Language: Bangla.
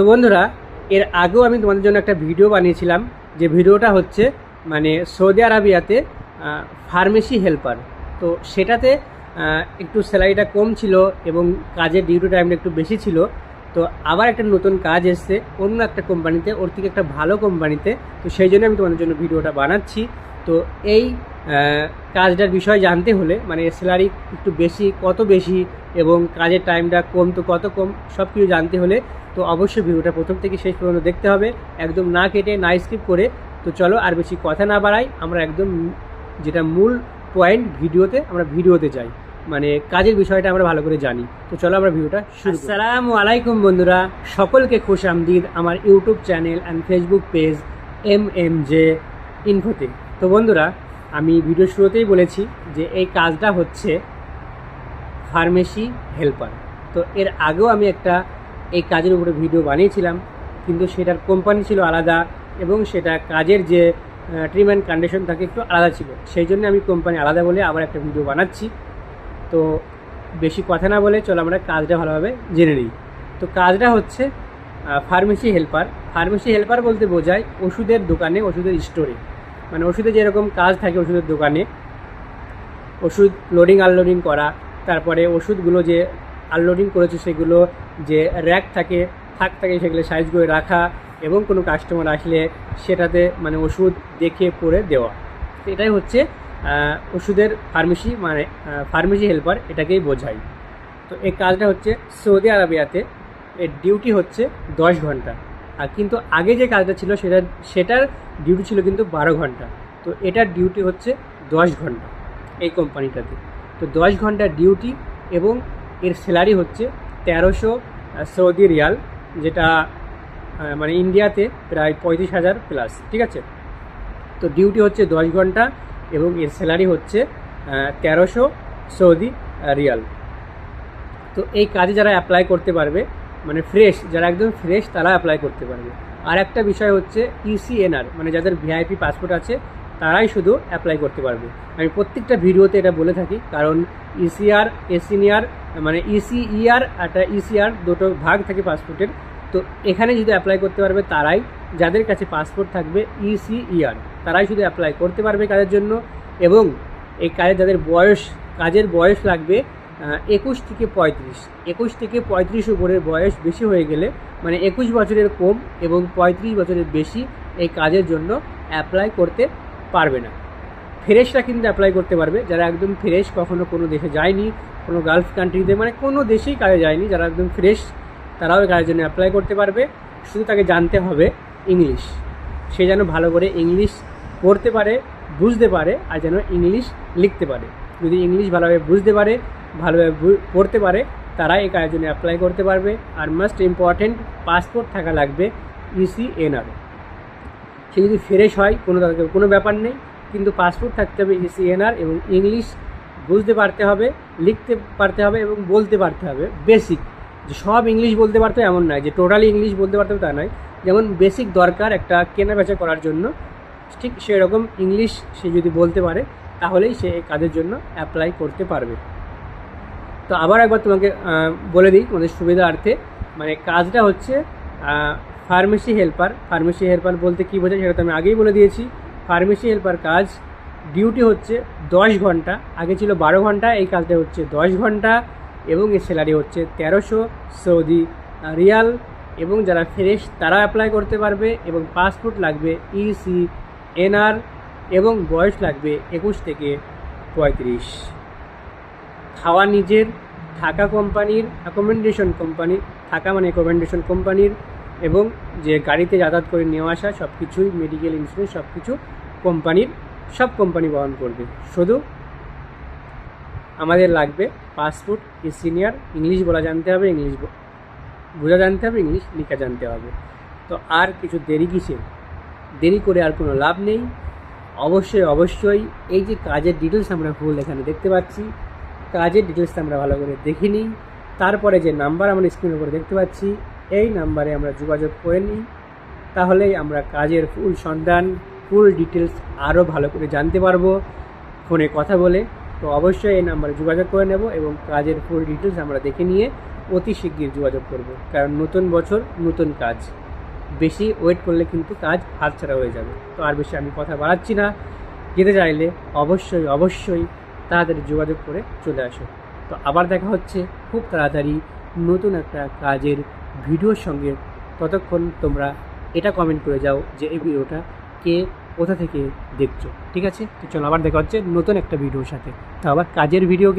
তো বন্ধুরা, এর আগেও আমি তোমাদের জন্য একটা ভিডিও বানিয়েছিলাম, যে ভিডিওটা হচ্ছে মানে সৌদি আরবিয়াতে ফার্মেসি হেল্পার। তো সেটাতে একটু স্যালারিটা কম ছিল এবং কাজের ডিউটি টাইমটা একটু বেশি ছিল। তো আবার একটা নতুন কাজ এসছে, অন্য একটা কোম্পানিতে, ওর থেকে একটা ভালো কোম্পানিতে। তো সেই জন্য আমি তোমাদের জন্য ভিডিওটা বানাচ্ছি। তো এই কাজটার বিষয় জানতে হলে মানে স্যালারি একটু বেশি, কত বেশি এবং কাজের টাইমটা কম তো কত কম সব কিছু জানতে হলে তো অবশ্যই ভিডিওটা প্রথম থেকে শেষ পর্যন্ত দেখতে হবে। একদম না কেটে, না স্কিপ করে, তো চলো আর বেশি কথা না বাড়াই, আমরা একদম যেটা মূল পয়েন্ট ভিডিওতে, আমরা ভিডিওতে যাই। মানে কাজের বিষয়টা আমরা ভালো করে জানি। তো চলো আমরা ভিডিওটা আসসালামু আলাইকুম বন্ধুরা, সকলকে খুশ আমদিদ আমার YouTube channel and Facebook page M M J ইনফোতে তো বন্ধুরা আমি ভিডিও শুরুতেই বলেছি যে এই কাজটা হচ্ছে ফার্মেসি হেল্পার। তো এর আগেও আমি একটা এই কাজের উপরে ভিডিও বানিয়েছিলাম, কিন্তু সেটার কোম্পানি ছিল আলাদা এবং সেটা কাজের যে ট্রিটমেন্ট কন্ডিশন থাকে একটু আলাদা ছিল। সেই জন্য আমি কোম্পানি আলাদা বলে আবার একটা ভিডিও বানাচ্ছি। তো বেশি কথা না বলে চলো আমরা কাজটা ভালোভাবে জেনে নিই। তো কাজটা হচ্ছে ফার্মেসি হেল্পার। ফার্মেসি হেল্পার বলতে বোঝায় ওষুধের দোকানে, ওষুধের স্টোরে। মানে ওষুধে যেরকম কাজ থাকে ওষুধের দোকানে, ওষুধ লোডিং আনলোডিং করা, তারপরে ওষুধগুলো যে আনলোডিং করেছে সেগুলো যে র্যাক থাকে, থাক থাকে সেগুলো সাইজ করে রাখা এবং কোনো কাস্টমার আসলে সেটাতে মানে ওষুধ দেখে পড়ে দেওয়া। এটাই হচ্ছে ওষুধের ফার্মেসি মানে ফার্মেসি হেল্পার এটাকেই বোঝায়। তো এই কাজটা হচ্ছে সৌদি আরবিয়াতে, এর ডিউটি হচ্ছে দশ ঘণ্টা। আর কিন্তু আগে যে কাজটা ছিল সেটা, সেটার ডিউটি ছিল কিন্তু বারো ঘণ্টা। তো এটার ডিউটি হচ্ছে দশ ঘণ্টা এই কোম্পানিটাতে তো দশ ঘণ্টা ডিউটি এবং এর স্যালারি হচ্ছে তেরোশো সৌদি রিয়াল, যেটা মানে ইন্ডিয়াতে প্রায় পঁয়ত্রিশ হাজার প্লাস ঠিক আছে? তো ডিউটি হচ্ছে দশ ঘণ্টা এবং এর স্যালারি হচ্ছে তেরোশো সৌদি রিয়াল। তো এই কাজে যারা অ্যাপ্লাই করতে পারবে মানে ফ্রেশ যারা একদম ফ্রেশ তারা অ্যাপ্লাই করতে পারবে। আর একটা বিষয় হচ্ছে E ইসিএনআর মানে যাদের ভিআইপি পাসপোর্ট আছে, তারাই শুধু অ্যাপ্লাই করতে পারবে। আমি প্রত্যেকটা ভিডিওতে এটা বলে থাকি, কারণ E ইসিআর এসিনিয়ার মানে E ইসিইআর একটা ইসিআর দুটো ভাগ থাকে পাসপোর্টের তো এখানে যদি অ্যাপ্লাই করতে পারবে, তারাই, যাদের কাছে পাসপোর্ট থাকবে E ইসিইআর তারাই শুধু অ্যাপ্লাই করতে পারবে কাজের জন্য। এবং এই কাজে যাদের বয়স, কাজের বয়স লাগবে একুশ থেকে পঁয়ত্রিশ। একুশ থেকে পঁয়ত্রিশ উপরের বয়স বেশি হয়ে গেলে মানে একুশ বছরের কম এবং পঁয়ত্রিশ বছরের বেশি এই কাজের জন্য অ্যাপ্লাই করতে পারবে না। ফ্রেশরা কিন্তু অ্যাপ্লাই করতে পারবে। যারা একদম ফ্রেশ কখনো কোনো দেশে যায়নি, কোনো গালফ কান্ট্রিতে মানে কোনো দেশেই কাজে যায়নি, যারা একদম ফ্রেশ তারাও কাজের জন্য অ্যাপ্লাই করতে পারবে। শুধু তাকে জানতে হবে ইংলিশ সে যেন ভালো করে ইংলিশ পড়তে পারে, বুঝতে পারে, আর যেন ইংলিশ লিখতে পারে। যদি ইংলিশ ভালোভাবে বুঝতে পারে ভালোভাবে পড়তে পারে তারা এই কাজের জন্য অ্যাপ্লাই করতে পারবে। আর মোস্ট ইম্পর্ট্যান্ট পাসপোর্ট থাকা লাগবে E ইসিএনআর সে যদি ফ্রেশ হয়, কোনো তাদের কোনো ব্যাপার নেই, কিন্তু পাসপোর্ট থাকতে হবে E ইসিএনআর এবং ইংলিশ বুঝতে পারতে হবে, লিখতে পারতে হবে এবং বলতে পারতে হবে। বেসিক যে সব ইংলিশ বলতে পারতে এমন নয়, যে টোটালি ইংলিশ বলতে পারতে হবে তা নয়। যেমন বেসিক দরকার একটা কেনা বেচা করার জন্য, ঠিক সেরকম ইংলিশ সে যদি বলতে পারে, তাহলেই সে কাজের জন্য অ্যাপ্লাই করতে পারবে। তো আবার একবার তোমাকে বলে দিই তোমাদের সুবিধার্থে। মানে কাজটা হচ্ছে ফার্মেসি হেল্পার ফার্মেসি হেল্পার বলতে কী বোঝায় সেটা তো আমি আগেই বলে দিয়েছি। ফার্মেসি হেল্পার কাজ ডিউটি হচ্ছে দশ ঘণ্টা, আগে ছিল বারো ঘণ্টা, এই কাজটা হচ্ছে দশ ঘণ্টা এবং এর স্যালারি হচ্ছে তেরোশো সৌদি রিয়াল। এবং যারা ফ্রেশ তারা অ্যাপ্লাই করতে পারবে এবং পাসপোর্ট লাগবে E ইসি এনআর এবং বয়স লাগবে একুশ থেকে পঁয়ত্রিশ। খাওয়া নিজের, থাকা কোম্পানির অ্যাকোমোডেশন কোম্পানি, থাকা মানে অ্যাকোমোডেশন কোম্পানির এবং যে গাড়িতে যাতায়াত করে নিয়ে আসা সব কিছুই মেডিকেল ইন্স্যুরেন্স সব কিছু কোম্পানির, সব কোম্পানি বহন করবে। শুধু আমাদের লাগবে পাসপোর্ট সিনিয়র ইংলিশ বলা জানতে হবে ইংলিশ বোঝা জানতে হবে ইংলিশ লেখা জানতে হবে। তো আর কিছু দেরি কিসে? দেরি করে আর কোনো লাভ নেই। অবশ্যই অবশ্যই এই যে কাজের ডিটেলস আমরা ফুল এখানে দেখতে পাচ্ছি। কাজের ডিটেলসটা আমরা ভালো করে দেখে নিই তারপরে যে নাম্বার আমরা স্ক্রিনের উপরে দেখতে পাচ্ছি, এই নাম্বারে আমরা যোগাযোগ করে নিই। তাহলেই আমরা কাজের ফুল সন্ধান ফুল ডিটেলস আরও ভালো করে জানতে পারব। ফোনে কথা বলে। তো অবশ্যই এই নাম্বারে যোগাযোগ করে নেব এবং কাজের ফুল ডিটেলস আমরা দেখে নিয়ে অতি শিগগির যোগাযোগ করব। কারণ নতুন বছর, নতুন কাজ। বেশি ওয়েট করলে কিন্তু কাজ হাতছাড়া হয়ে যাবে। তো আর বেশি আমি কথা বাড়াচ্ছি না। যেতে চাইলে অবশ্যই অবশ্যই তাড়াতাড়ি যোগাযোগ করে চলে আসো। তো আবার দেখা হচ্ছে খুব তাড়াতাড়ি নতুন একটা কাজের ভিডিওর সঙ্গে। ততক্ষণ তোমরা এটা কমেন্ট করে যাও যে এই ভিডিওটা কে কোথা থেকে দেখছ। ঠিক আছে? তো চলো আবার দেখা হচ্ছে নতুন একটা ভিডিওর সাথে। তো আবার কাজের ভিডিও কিন্তু